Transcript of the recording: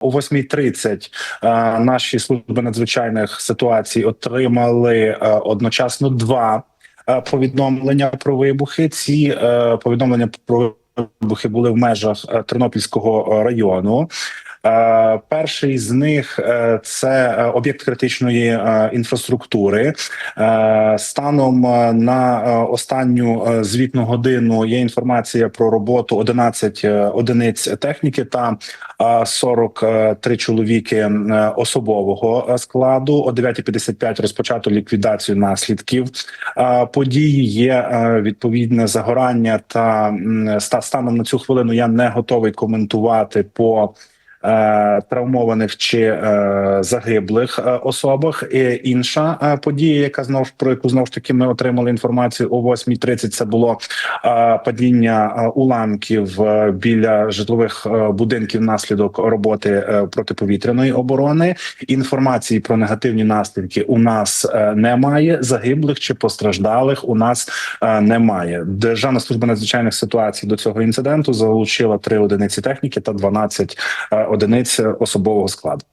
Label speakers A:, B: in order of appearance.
A: О 8.30 е, наші служби надзвичайних ситуацій отримали е, одночасно два е, повідомлення про вибухи. Ці повідомлення про вибухи були в межах Тернопільського району. Е, Перший з них е, це е, об'єкт критичної інфраструктури. Станом на останню звітну годину є інформація про роботу 11 е, одиниць техніки та е, 43 чоловіки особового складу. О 9.55 розпочато ліквідацію наслідків події. Є відповідне загорання та станом на цю хвилину я не готовий коментувати по травмованих чи е, загиблих е, особах. І інша е, подія, яка знову ж про яку знову ж таки ми отримали інформацію о 8.30, це було е, падіння е, уламків е, біля житлових е, будинків внаслідок роботи е, протиповітряної оборони. Інформації про негативні наслідки у нас е, немає. Загиблих чи постраждалих у нас е, немає. Державна служба надзвичайних ситуацій до цього інциденту залучила три одиниці техніки та 12 е, одиниць особового складу.